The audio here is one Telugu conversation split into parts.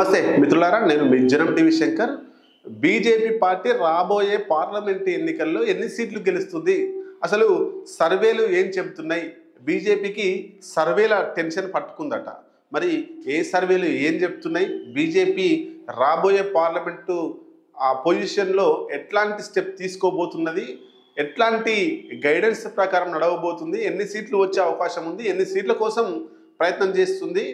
నమస్తే మిత్రులారా నేను మీ Janam TV Shankar. BJP party రాబోయే పార్లమెంట్ ఎన్నికల్లో ఎన్ని సీట్లు గెలుస్తుంది? అసలు సర్వేలు ఏం చెబుతున్నాయి? బీజేపీకి సర్వేల టెన్షన్ పట్టుకుందట. మరి ఏ సర్వేలు ఏం చెప్తున్నాయి బీజేపీ రాబోయే పార్లమెంటు ఆ పొజిషన్లో ఎట్లాంటి స్టెప్ తీసుకోబోతున్నది? ఎట్లాంటి గైడెన్స్ ప్రకారం నడవబోతుంది? ఎన్ని సీట్లు వచ్చే అవకాశం ఉంది? ఎన్ని సీట్ల కోసం ప్రయత్నం చేస్తుంది?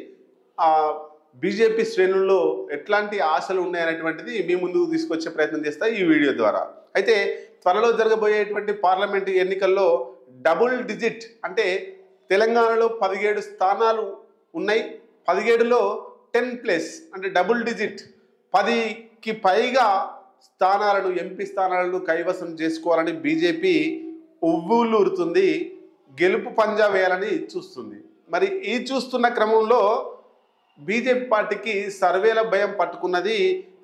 బీజేపీ శ్రేణుల్లో ఎట్లాంటి ఆశలు ఉన్నాయనేటువంటిది మీ ముందుకు తీసుకొచ్చే ప్రయత్నం చేస్తా ఈ వీడియో ద్వారా. అయితే త్వరలో జరగబోయేటువంటి పార్లమెంట్ ఎన్నికల్లో డబుల్ డిజిట్ అంటే తెలంగాణలో పదిహేడు స్థానాలు ఉన్నాయి. పదిహేడులో టెన్ ప్లస్ అంటే డబుల్ డిజిట్. పదికి పైగా స్థానాలను ఎంపీ స్థానాలను కైవసం చేసుకోవాలని బీజేపీ ఉవ్వులూరుతుంది. గెలుపు పంజా వేయాలని చూస్తుంది. మరి ఈ చూస్తున్న క్రమంలో బీజేపీ పార్టీకి సర్వేల భయం పట్టుకున్నది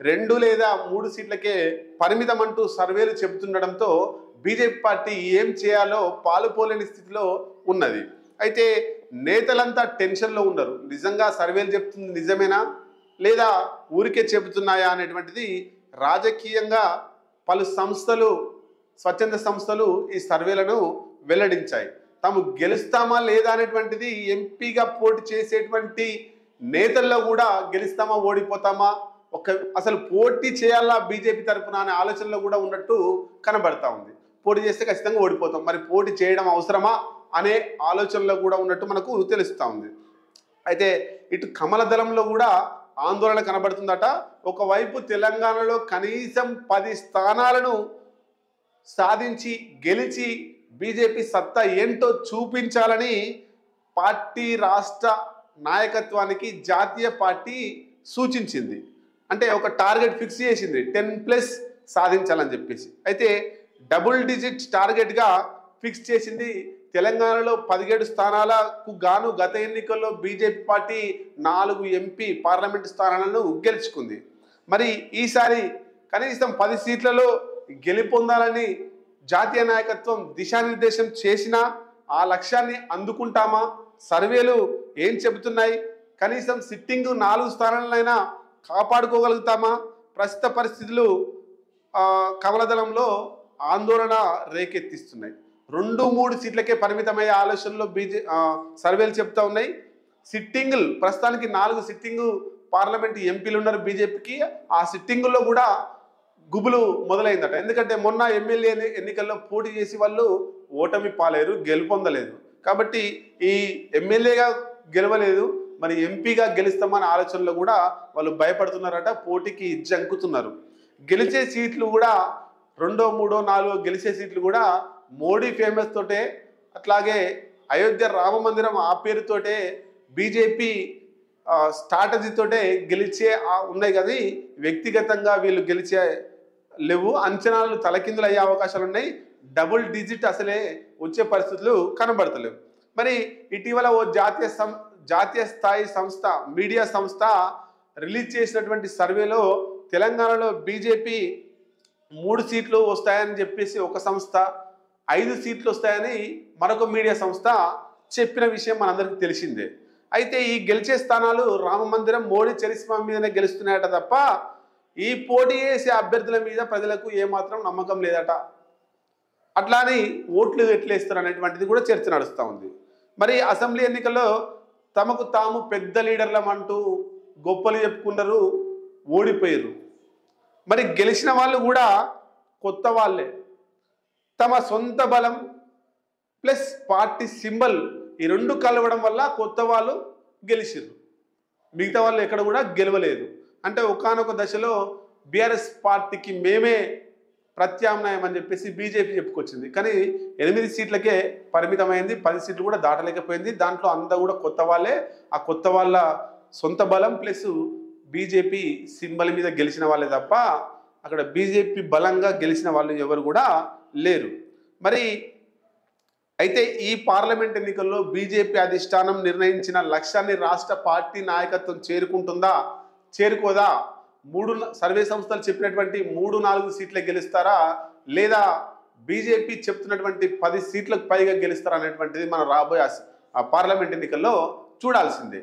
రెండు లేదా మూడు సీట్లకే పరిమితం అంటూ సర్వేలు చెబుతుండడంతో బీజేపీ పార్టీ ఏం చేయాలో పాలుపోలేని స్థితిలో ఉన్నది. అయితే నేతలంతా టెన్షన్లో ఉన్నారు నిజంగా సర్వేలు చెప్తుంది నిజమేనా? లేదా ఊరికే చెబుతున్నాయా అనేటువంటిది రాజకీయంగా పలు సంస్థలు స్వచ్ఛంద సంస్థలు ఈ సర్వేలను వెల్లడించాయి. తాము గెలుస్తామా లేదా అనేటువంటిది ఎంపీగా పోటీ చేసేటువంటి నేతల్లో కూడా గెలుస్తామా ఓడిపోతామా ఒక అసలు పోటీ చేయాలా బీజేపీ తరఫున అనే ఆలోచనలో కూడా ఉన్నట్టు కనబడతా ఉంది. పోటీ చేస్తే ఖచ్చితంగా ఓడిపోతాం. మరి పోటీ చేయడం అవసరమా అనే ఆలోచనలో కూడా ఉన్నట్టు మనకు తెలుస్తూ ఉంది. అయితే ఇటు కమల దళంలో కూడా ఆందోళన కనబడుతుందట. ఒకవైపు తెలంగాణలో కనీసం పది స్థానాలను సాధించి గెలిచి బీజేపీ సత్తా ఏంటో చూపించాలని పార్టీ రాష్ట్ర నాయకత్వానికి జాతీయ పార్టీ సూచించింది. అంటే ఒక టార్గెట్ ఫిక్స్ చేసింది. టెన్ ప్లస్ సాధించాలని చెప్పేసి. అయితే డబుల్ డిజిట్ టార్గెట్గా ఫిక్స్ చేసింది తెలంగాణలో పదిహేడు స్థానాలకు గాను గత ఎన్నికల్లో బీజేపీ పార్టీ నాలుగు ఎంపీ పార్లమెంట్ స్థానాలను గెలుచుకుంది. మరి ఈసారి కనీసం పది సీట్లలో గెలుపొందాలని జాతీయ నాయకత్వం దిశానిర్దేశం చేసినా ఆ లక్ష్యాన్ని అందుకుంటామా? సర్వేలు ఏం చెబుతున్నాయి? కనీసం సిట్టింగ్ నాలుగు స్థానాలైనా కాపాడుకోగలుగుతామా? ప్రస్తుత పరిస్థితులు కవలదళంలో కమలదళంలో ఆందోళన రేకెత్తిస్తున్నాయి. రెండు మూడు సీట్లకే పరిమితమయ్యే ఆలోచనలో బీజే సర్వేలు చెప్తా ఉన్నాయి. సిట్టింగులు ప్రస్తుతానికి నాలుగు సిట్టింగు పార్లమెంట్ ఎంపీలు ఉన్నారు బీజేపీకి. ఆ సిట్టింగుల్లో కూడా గుబులు మొదలైందట. ఎందుకంటే మొన్న ఎమ్మెల్యే ఎన్నికల్లో పోటీ చేసి వాళ్ళు ఓటమి పాలేరు గెలుపొందలేదు. కాబట్టి ఈ ఎమ్మెల్యేగా గెలవలేదు. మరి ఎంపీగా గెలుస్తామనే ఆలోచనలో కూడా వాళ్ళు భయపడుతున్నారట పోటీకి జంకుతున్నారు. గెలిచే సీట్లు కూడా రెండో మూడో నాలుగో గెలిచే సీట్లు కూడా మోడీ ఫేమస్ తోటే అట్లాగే అయోధ్య రామ మందిరం ఆ పేరుతోటే బీజేపీ స్ట్రాటజీతోటే గెలిచే ఉన్నాయి కానీ వ్యక్తిగతంగా వీళ్ళు గెలిచే లేవు. అంచనాలు తలకిందులు అయ్యే అవకాశాలు ఉన్నాయి. డబుల్ డిజిట్ అసలే వచ్చే పరిస్థితులు కనబడతలేవు. మరి ఇటీవల ఓ జాతీయ సం జాతీయ స్థాయి సంస్థ మీడియా సంస్థ రిలీజ్ చేసినటువంటి సర్వేలో తెలంగాణలో బీజేపీ మూడు సీట్లు వస్తాయని చెప్పేసి ఒక సంస్థ ఐదు సీట్లు వస్తాయని మరొక మీడియా సంస్థ చెప్పిన విషయం మనందరికీ తెలిసిందే. అయితే ఈ గెలిచే స్థానాలు రామ మందిరం మోడీ చరిస్మా మీదనే గెలుస్తున్నాయట తప్ప ఈ పోటీ చేసే అభ్యర్థుల మీద ప్రజలకు ఏమాత్రం నమ్మకం లేదట. అట్లానే ఓట్లు ఎట్లేస్తారు అనేటువంటిది కూడా చర్చ నడుస్తూ ఉంది. మరి అసెంబ్లీ ఎన్నికల్లో తమకు తాము పెద్ద లీడర్లం అంటూ గొప్పలు చెప్పుకున్నారు ఓడిపోయారు. మరి గెలిచిన వాళ్ళు కూడా కొత్త వాళ్ళే. తమ సొంత బలం ప్లస్ పార్టీ సింబల్ ఈ రెండు కలవడం వల్ల కొత్త వాళ్ళు గెలిచిర్రు. మిగతా వాళ్ళు ఎక్కడ కూడా గెలవలేదు. అంటే ఒకానొక దశలో బీఆర్ఎస్ పార్టీకి మేమే ప్రత్యామ్నాయం అని చెప్పేసి బీజేపీ చెప్పుకొచ్చింది. కానీ ఎనిమిది సీట్లకే పరిమితమైంది పది సీట్లు కూడా దాటలేకపోయింది. దాంట్లో అంతా కూడా కొత్త వాళ్ళే. ఆ కొత్త వాళ్ళ సొంత బలం ప్లస్ బీజేపీ సింబల్ మీద గెలిచిన వాళ్ళే తప్ప అక్కడ బీజేపీ బలంగా గెలిచిన వాళ్ళు ఎవరు కూడా లేరు. మరి అయితే ఈ పార్లమెంట్ ఎన్నికల్లో బీజేపీ అధిష్టానం నిర్ణయించిన లక్ష్యాన్ని రాష్ట్ర పార్టీ నాయకత్వం చేరుకుంటుందా? చేరుకోదా? మూడు సర్వే సంస్థలు చెప్పినటువంటి మూడు నాలుగు సీట్లకు గెలుస్తారా? లేదా బీజేపీ చెప్తున్నటువంటి పది సీట్లకు పైగా గెలుస్తారా అనేటువంటిది మనం రాబోయే ఆ పార్లమెంట్ ఎన్నికల్లో చూడాల్సిందే.